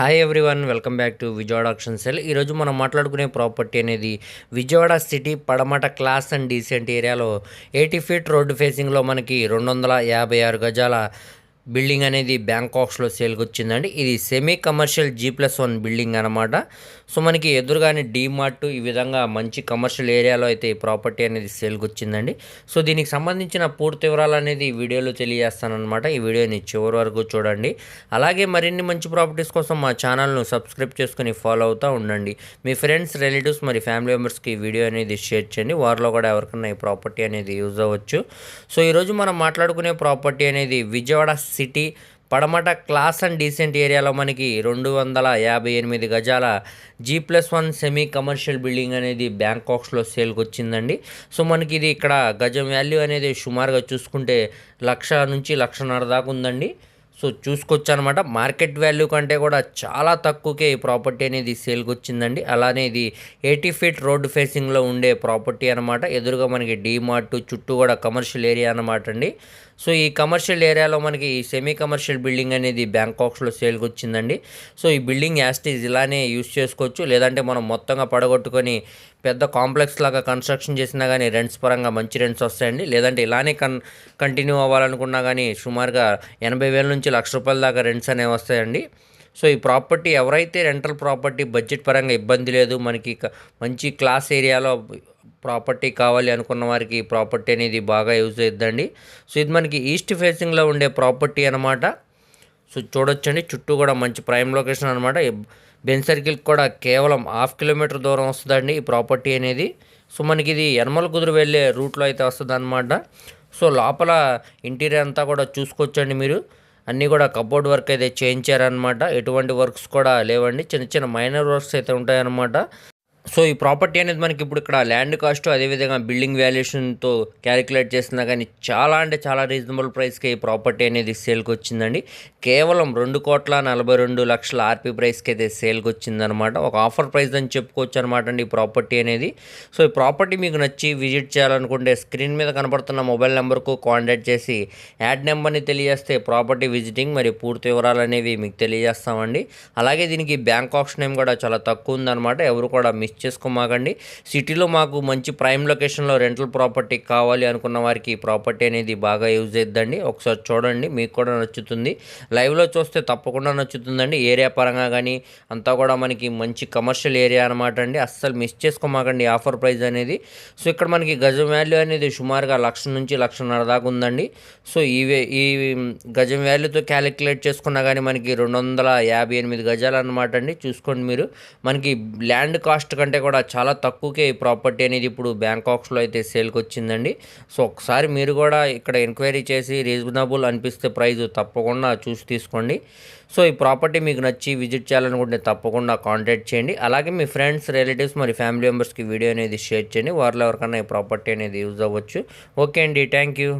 Hi everyone welcome back to Vijayawada auction sale ఈరోజు మనం మాట్లాడుకునే ప్రాపర్టీ అనేది Vijayawada city Padamata class and decent ఏరియాలో ఎయిటీ ఫీట్ రోడ్డు ఫేసింగ్లో మనకి రెండు వందల యాభై ఆరు గజాల బిల్డింగ్ అనేది బ్యాంకాక్స్లో సేల్కి వచ్చిందండి ఇది semi commercial G plus one building అనమాట సో మనకి ఎదురుగానే డీమార్ట్ ఈ విధంగా మంచి కమర్షియల్ ఏరియాలో అయితే ఈ ప్రాపర్టీ అనేది సేల్కి వచ్చిందండి సో దీనికి సంబంధించిన పూర్తి వివరాలు అనేది ఈ వీడియోలో తెలియజేస్తానమాట ఈ వీడియోని చివరి వరకు చూడండి. అలాగే మరిన్ని మంచి ప్రాపర్టీస్ కోసం మా ఛానల్ను సబ్స్క్రైబ్ చేసుకుని ఫాలో అవుతూ ఉండండి. మీ ఫ్రెండ్స్ రిలేటివ్స్ మరి ఫ్యామిలీ మెంబర్స్కి ఈ వీడియో అనేది షేర్ చేయండి. వారిలో కూడా ఎవరికైనా ఈ ప్రాపర్టీ అనేది యూజ్ అవ్వచ్చు. సో ఈరోజు మనం మాట్లాడుకునే ప్రాపర్టీ అనేది Vijayawada city Padamata class and decent ఏరియాలో మనకి రెండు వందల యాభై ఎనిమిది గజాల G plus one semi commercial building అనేది బ్యాంకాక్స్లో సేల్కి వచ్చిందండి సో మనకి ఇది ఇక్కడ గజం వాల్యూ అనేది సుమారుగా చూసుకుంటే లక్ష నుంచి లక్షన్నర దాకా ఉందండి. సో చూసుకోవచ్చు అనమాట మార్కెట్ వాల్యూ కంటే కూడా చాలా తక్కువకే ఈ ప్రాపర్టీ అనేది సేల్కి వచ్చిందండి అలానే ఇది ఎయిటీ ఫీట్ రోడ్ ఫేసింగ్లో ఉండే ప్రాపర్టీ అనమాట. ఎదురుగా మనకి డీమార్ట్ చుట్టూ కూడా కమర్షియల్ ఏరియా అనమాట అండి. సో ఈ కమర్షియల్ ఏరియాలో మనకి ఈ సెమీ కమర్షియల్ బిల్డింగ్ అనేది బ్యాంకాక్స్లో సేల్కి వచ్చిందండి సో ఈ బిల్డింగ్ యాస్టీజ్ ఇలానే యూస్ చేసుకోవచ్చు. లేదంటే మనం మొత్తంగా పడగొట్టుకొని పెద్ద కాంప్లెక్స్ లాగా కన్స్ట్రక్షన్ చేసినా కానీ రెంట్స్ పరంగా మంచి రెంట్స్ వస్తాయండి. లేదంటే ఇలానే కన్ కంటిన్యూ అవ్వాలనుకున్నా కానీ సుమారుగా ఎనభై వేల నుంచి లక్ష రూపాయల దాకా రెంట్స్ అనేవి వస్తాయండి. సో ఈ ప్రాపర్టీ ఎవరైతే రెంటల్ ప్రాపర్టీ బడ్జెట్ పరంగా ఇబ్బంది లేదు మనకి మంచి క్లాస్ ఏరియాలో ప్రాపర్టీ కావాలి అనుకున్న వారికి ఈ ప్రాపర్టీ అనేది బాగా యూజ్ అవుతుందండి సో ఇది మనకి ఈస్ట్ ఫేసింగ్లో ఉండే ప్రాపర్టీ అనమాట సో చూడొచ్చండి. చుట్టూ కూడా మంచి ప్రైమ్ లొకేషన్ అనమాట బెన్ సర్కిల్కి కూడా కేవలం హాఫ్ కిలోమీటర్ దూరం వస్తుందండి ఈ ప్రాపర్టీ అనేది. సో మనకి ఇది యనమల కుదురు వెళ్ళే రూట్లో అయితే వస్తుంది అనమాట సో లోపల ఇంటీరియర్ అంతా కూడా చూసుకోవచ్చండి మీరు. అన్నీ కూడా కబోర్డ్ వర్క్ అయితే చేయించారనమాట ఎటువంటి వర్క్స్ కూడా లేవండి. చిన్న చిన్న మైనర్ వర్క్స్ అయితే ఉంటాయన్నమాట. సో ఈ ప్రాపర్టీ అనేది మనకి ఇప్పుడు ఇక్కడ ల్యాండ్ కాస్ట్ అదేవిధంగా బిల్డింగ్ వాల్యుయేషన్తో క్యాలిక్యులేట్ చేస్తున్నా కానీ చాలా అంటే చాలా రీజనబుల్ ప్రైస్కి ఈ ప్రాపర్టీ అనేది సేల్కి వచ్చిందండి కేవలం రెండు కోట్ల నలభై రెండు లక్షల ఆర్పీ ప్రైస్కి అయితే సేల్కి వచ్చిందనమాట ఒక ఆఫర్ ప్రైస్ అని చెప్పుకోవచ్చు అనమాట అండి ఈ ప్రాపర్టీ అనేది. సో ఈ ప్రాపర్టీ మీకు నచ్చి విజిట్ చేయాలనుకుంటే స్క్రీన్ మీద కనబడుతున్న మొబైల్ నెంబర్కు కాంటాక్ట్ చేసి యాడ్ నెంబర్ని తెలియజేస్తే ప్రాపర్టీ విజిటింగ్ మరి పూర్తి వివరాలు అనేవి మీకు తెలియజేస్తామండి. అలాగే దీనికి బ్యాంక్ ఆప్షన్ ఏం కూడా చాలా తక్కువ ఉందన్నమాట ఎవరు కూడా మిస్ చేసుకోమాకండి. సిటీలో మాకు మంచి ప్రైమ్ లొకేషన్లో రెంటల్ ప్రాపర్టీ కావాలి అనుకున్న వారికి ప్రాపర్టీ అనేది బాగా యూజ్ అవుతుందండి ఒకసారి చూడండి మీకు కూడా నచ్చుతుంది. లైవ్లో చూస్తే తప్పకుండా నచ్చుతుందండి. ఏరియా పరంగా కానీ అంతా కూడా మనకి మంచి కమర్షియల్ ఏరియా అనమాట అండి. అస్సలు మిస్ చేసుకోమాకండి ఆఫర్ ప్రైస్ అనేది. సో ఇక్కడ మనకి గజం వాల్యూ అనేది సుమారుగా లక్ష నుంచి లక్షన్నర దాకా ఉందండి. సో ఈ ఈ గజం వాల్యూతో క్యాలిక్యులేట్ చేసుకున్నా కానీ మనకి రెండు వందల యాభై ఎనిమిది గజాలు అనమాట అండి. చూసుకోండి మీరు. మనకి ల్యాండ్ కాస్ట్ కంటే కూడా చాలా తక్కువకే ఈ ప్రాపర్టీ అనేది ఇప్పుడు బ్యాంకాక్స్లో అయితే సేల్కి వచ్చిందండి సో ఒకసారి మీరు కూడా ఇక్కడ ఎంక్వైరీ చేసి రీజనబుల్ అనిపిస్తే ప్రైస్ తప్పకుండా చూసి తీసుకోండి. సో ఈ ప్రాపర్టీ మీకు నచ్చి విజిట్ చేయాలనుకుంటే తప్పకుండా కాంటాక్ట్ చేయండి. అలాగే మీ ఫ్రెండ్స్ రిలేటివ్స్ మరి ఫ్యామిలీ మెంబర్స్కి వీడియో అనేది షేర్ చేయండి. వారిలో ఎవరికైనా ఈ ప్రాపర్టీ అనేది యూజ్ అవ్వచ్చు. ఓకే అండి. Thank you.